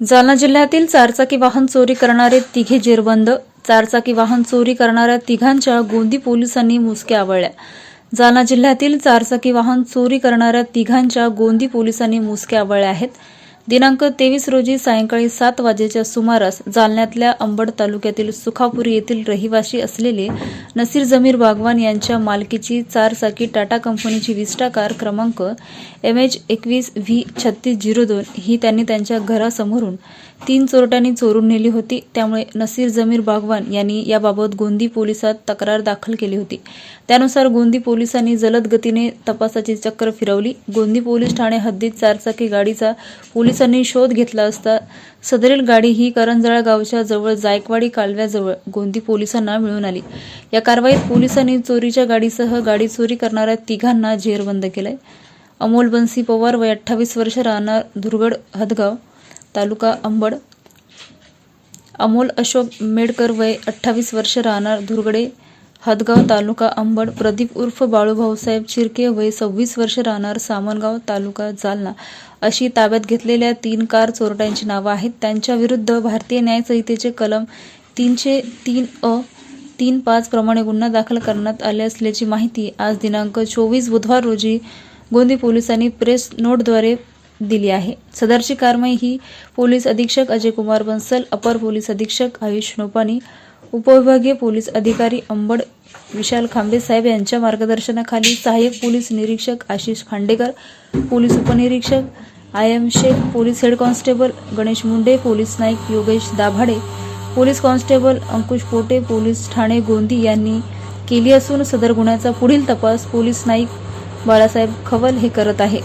जालना जिल्ह्यातील चारचाकी वाहन चोरी करणारे तिघे जेरबंद. चारचाकी वाहन चोरी करणाऱ्या तिघांच्या गोंदी पोलिसांनी मुसक्या आवळल्या. जालना जिल्ह्यातील चारचाकी वाहन चोरी करणाऱ्या तिघांच्या गोंदी पोलिसांनी मुसक्या आवळल्या आहेत. दिनांक तेवीस रोजी सायंकाळी सात वाजेच्या सुमारास जालन्यातल्या अंबड तालुक्यातील सुखापुरी येथील रहिवासी असलेले नसीर जमीर बागवान यांच्या मालकीची चारचाकी टाटा कंपनीची विस्टा कार क्रमांक एम एच एकवीस व्ही छत्तीस झिरो दोन ही त्यांनी त्यांच्या घरासमोरून तीन चोरट्यांनी चोरून नेली होती. त्यामुळे नसीर जमीर बागवान यांनी याबाबत गोंदी पोलिसात तक्रार दाखल केली होती. त्यानुसार गोंदी पोलिसांनी जलद गतीने तपासाची चक्र फिरवली. गोंदी पोलीस ठाणे हद्दीत चारचाकी गाडीचा पोलीस पोलिसांनी शोध घेतला असता सदरील गाडी ही करंजळा गावच्या जवळ जायकवाडी कालव्याजवळ गोंदी पोलिसांना मिळून आली. या कारवाईत पोलिसांनी चोरीच्या गाडीसह गाडी चोरी करणाऱ्या तिघांना जेरबंद केलंय. अमोल बन्सी पवार वय अठ्ठावीस वर्ष राहणार दुर्गड हदगाव तालुका अंबड. अमोल अशोक मेडकर वय अठ्ठावीस वर्ष राहणार धुरगडे हदगाव तालुका अंबड प्रदीप उर्फ बाळूभाऊसाहेब चिरके वय सव्वीस वर्ष राहणार सामनगाव तालुका जालना. अशी ताब्यात घेतलेल्या तीन कार चोरट्यांची नावं आहेत. त्यांच्या विरुद्ध भारतीय न्याय संहितेचे कलम तीनशे तीन अ तीन पाच प्रमाणे गुन्हा दाखल करण्यात आले असल्याची माहिती आज दिनांक चोवीस बुधवार रोजी गोंदी पोलिसांनी प्रेस नोटद्वारे दिली आहे. सदरची कारवाई ही पोलीस अधीक्षक अजय कुमार बन्सल अपर पोलीस अधीक्षक आयुष नोपानी उपविभागीय पोलीस अधिकारी अंबड विशाल खांबे साहेब यांच्या मार्गदर्शनाखाली सहाय्यक पोलीस निरीक्षक आशिष खांडेकर पोलीस उपनिरीक्षक I M Shaikh police head constable Ganesh Munde police naik Yogesh Dabhade police constable Ankush Pote police Thane Gondi यांनी केली असून सदर गुन्ह्याचा पुढील तपास पोलीस नाईक बाळासाहेब खवल हे करत आहे.